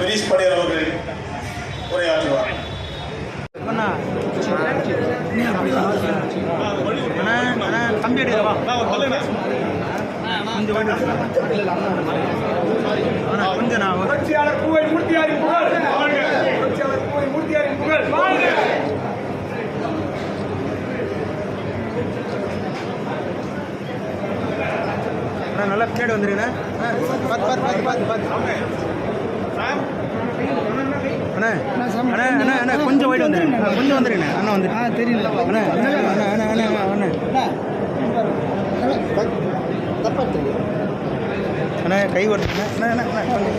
பிரிஷ் படேல் அவர்கள் உரையாற்றுவார். தம்பி புரட்சியாளர் பூவை மூர்த்தியாரின் புகழ். புரட்சியாளர் பூவை மூர்த்தியாரின் புகழ். நல்லா பின்னாடி வந்துருக்கேன் பார்த்து பார்த்து பார்த்து பார்த்து பார்த்து அண்ணா அண்ணா அண்ணா அண்ணா கொஞ்சம் போயிட்டு வந்துருங்க ஆ, கொஞ்சம் வந்துருங்க அண்ணா வந்துரு ஆ தெரியல அண்ணா அண்ணா அண்ணா அண்ணா அண்ணா அண்ணா அண்ணா கை ஓட்டுங்க அண்ணா அண்ணா அண்ணா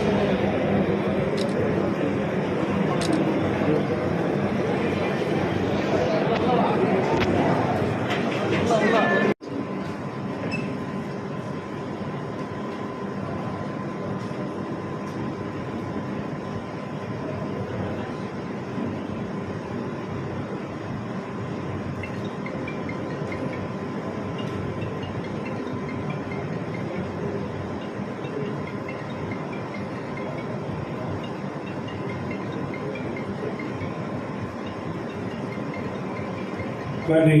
நன்றி.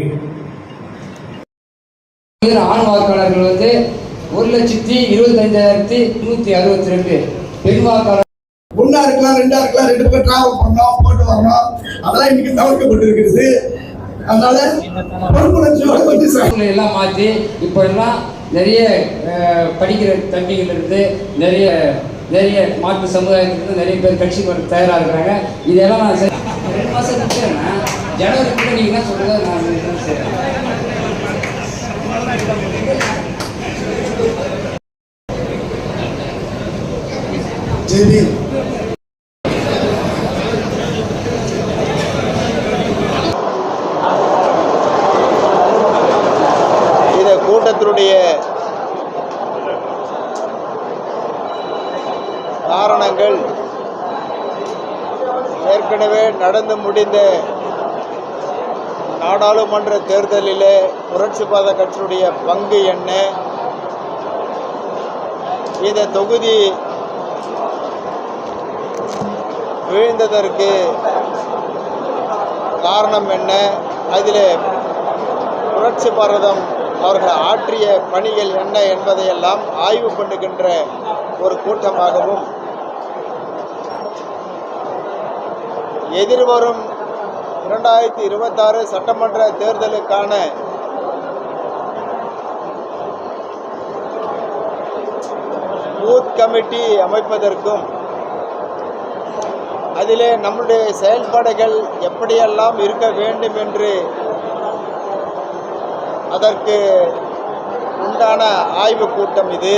ஆண் வாக்காளர்கள் வந்து ஒரு லட்சத்தி இருபத்தஞ்சாயிரத்தி நூற்றி அறுபத்தி ரெண்டு பெண் வாக்காளர் ஒன்னா இருக்கலாம் ரெண்டா இருக்கலாம் ரெண்டு பேர் டிராவல் பண்ணோம் போட்டு வரணும் அதெல்லாம் இன்னைக்கு தவிர்க்கப்பட்டிருக்கிறது அதனால பொறுப்புணர்ச்சியோட எல்லாம் மாற்றி இப்போ எல்லாம் நிறைய அஹ், படிக்கிற தம்பிகள் இருந்து நிறைய நிறைய மாற்று சமுதாயத்திலிருந்து நிறைய பேர் கட்சி வர தயாராக இருக்கிறாங்க. இதெல்லாம் நான் ரெண்டு மாதம் நிற்கிறேன்னா ஜனவரிக்குள்ள நீங்கள் என்ன சொல்லுங்க நான் என்ன செய்கிறேன் ஜெய்பி இந்த காரணங்கள் ஏற்கனவே நடந்து முடிந்த நாடாளுமன்ற தேர்தலிலே புரட்சி பாத கட்சியினுடைய பங்கு என்ன? இந்த தொகுதி வீழ்ந்ததற்கு காரணம் என்ன? அதில் புரட்சி பாரதம் அவர்கள் ஆற்றிய பணிகள் என்ன என்பதையெல்லாம் ஆய்வு பண்ணுகின்ற ஒரு கூட்டமாகவும் எதிர்வரும் இரண்டாயிரத்தி இருபத்தாறு சட்டமன்ற தேர்தலுக்கான பூத் கமிட்டி அமைப்பதற்கும் அதிலே நம்முடைய செயல்பாடுகள் எப்படியெல்லாம் இருக்க வேண்டும் என்று அதற்கு உண்டான ஆய்வு கூட்டம் இது.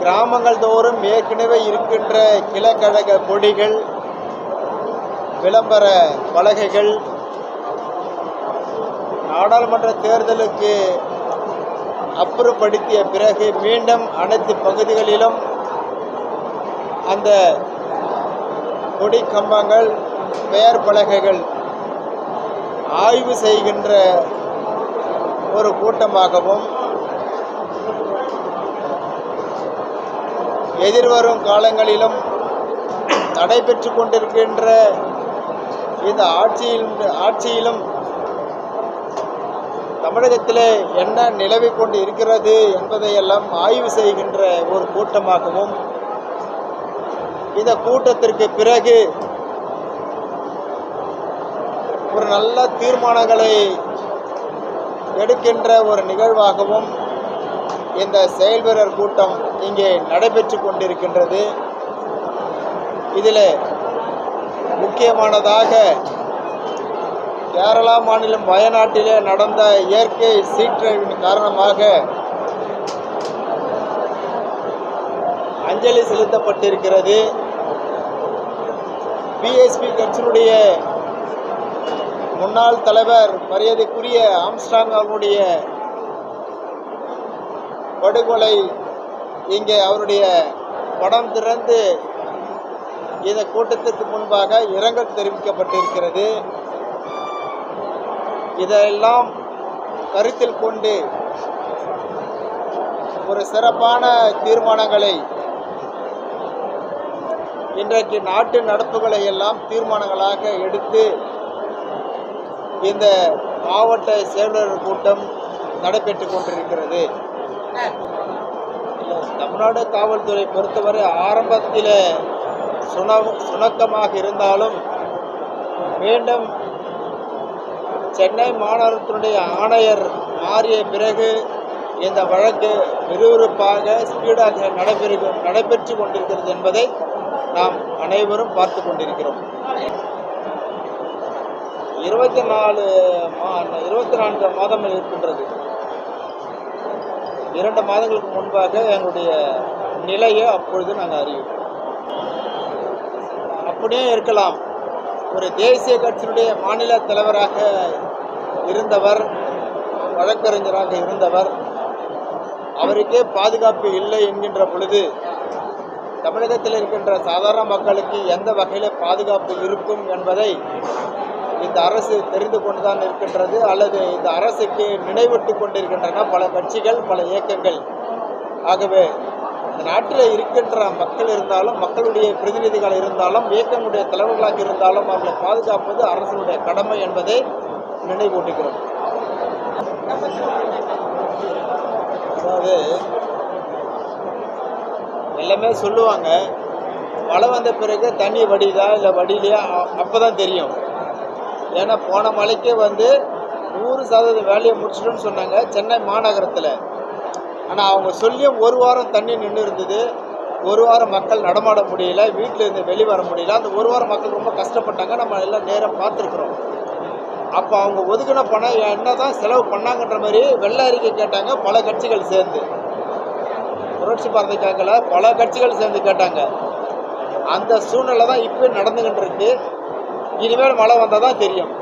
கிராமங்கள் தோறும் ஏற்கனவே இருக்கின்ற கிழக்கழக கொடிகள் விளம்பர பலகைகள் நாடாளுமன்ற தேர்தலுக்கு அப்புறப்படுத்திய பிறகு மீண்டும் அனைத்து பகுதிகளிலும் அந்த கொடி கம்பங்கள் பெயர் பலகைகள் ஆய்வு செய்கின்ற ஒரு கூட்டமாகவும் எதிர்வரும் காலங்களிலும் நடைபெற்று கொண்டிருக்கின்ற இந்த ஆட்சியில் ஆட்சியிலும் தமிழகத்திலே என்ன நிலவி கொண்டு இருக்கிறது என்பதையெல்லாம் ஆய்வு செய்கின்ற ஒரு கூட்டமாகவும் இந்த கூட்டத்திற்கு பிறகு ஒரு நல்ல தீர்மானங்களை எடுக்கின்ற ஒரு நிகழ்வாகவும் இந்த செயல் வீரர் கூட்டம் இங்கே நடைபெற்று கொண்டிருக்கின்றது. இதில் முக்கியமானதாக கேரளா மாநிலம் வயநாட்டிலே நடந்த இயற்கை சீற்றழிவின் காரணமாக அஞ்சலி செலுத்தப்பட்டிருக்கிறது. பிஎஸ்பி கட்சியினுடைய முன்னாள் தலைவர் மரியாதைக்குரிய ஆம்ஸ்டாங் அவருடைய படுகொலை இங்கே அவருடைய படம் திறந்து இந்த கூட்டத்திற்கு முன்பாக இரங்கல் தெரிவிக்கப்பட்டிருக்கிறது. இதெல்லாம் கருத்தில் கொண்டு ஒரு சிறப்பான தீர்மானங்களை இன்றைக்கு நாட்டு நடப்புகளை எல்லாம் தீர்மானங்களாக எடுத்து இந்த மாவட்ட செயலர் கூட்டம் நடைபெற்று கொண்டிருக்கிறது. தமிழ்நாடு காவல்துறை பொறுத்தவரை ஆரம்பத்தில் சுண சுணக்கமாக இருந்தாலும் மீண்டும் சென்னை மாநகரத்தினுடைய ஆணையர் மாறிய பிறகு இந்த வழக்கு விறுவிறுப்பாக ஸ்பீடாக நடைபெறு நடைபெற்று கொண்டிருக்கிறது என்பதை நாம் அனைவரும் பார்த்து கொண்டிருக்கிறோம். இருபத்தி நாலு மா இருபத்தி நான்கு மாதங்கள் இருக்கின்றது. இரண்டு மாதங்களுக்கு முன்பாக எங்களுடைய நிலையை அப்பொழுது நாங்கள் அறிவோம் அப்படியே இருக்கலாம். ஒரு தேசிய கட்சியினுடைய மாநில தலைவராக இருந்தவர் வழக்கறிஞராக இருந்தவர் அவருக்கே பாதுகாப்பு இல்லை என்கின்ற பொழுது தமிழகத்தில் இருக்கின்ற சாதாரண மக்களுக்கு எந்த வகையில் பாதுகாப்பு இருக்கும் என்பதை இந்த அரசு தெரிந்து கொண்டு தான் இருக்கின்றது அல்லது இந்த அரசுக்கு நினைவிட்டு கொண்டிருக்கின்றன பல கட்சிகள் பல இயக்கங்கள். ஆகவே இந்த நாட்டில் இருக்கின்ற மக்கள் இருந்தாலும் மக்களுடைய பிரதிநிதிகள் இருந்தாலும் இயக்கங்களுடைய தலைவர்களாக இருந்தாலும் அவர்களை பாதுகாப்பது அரசினுடைய கடமை என்பதை நினைவூட்டுகிறோம். அதாவது எல்லாமே சொல்லுவாங்க மழை வந்த பிறகு தண்ணி வடிதா இல்லை வடியிலையா? அப்போ தான் தெரியும். ஏன்னா போன மழைக்கே வந்து நூறு சதவீத வேலையை முடிச்சிட்டோன்னு சொன்னாங்க. சென்னை மாநகரத்தில். ஆனால் அவங்க சொல்லியும் ஒரு வாரம் தண்ணி நின்று இருந்தது. ஒரு வாரம் மக்கள் நடமாட முடியல வீட்டில் இருந்து வெளி வர முடியல. அந்த ஒரு வாரம் மக்கள் ரொம்ப கஷ்டப்பட்டாங்க. நம்ம எல்லாம் நேராக பார்த்துருக்குறோம். அப்போ அவங்க ஒதுக்கின பணம் என்ன தான் செலவு பண்ணாங்கன்ற மாதிரி வெள்ள அறிக்கை கேட்டாங்க. பல கட்சிகள் சேர்ந்து. புரட்சி பாரதி கேட்கல பல கட்சிகள் சேர்ந்து கேட்டாங்க. அந்த சூழ்நிலை தான் இப்போ நடந்துகிட்டு இருக்குது இனிமேல் மழை வந்தால் தான் தெரியும்.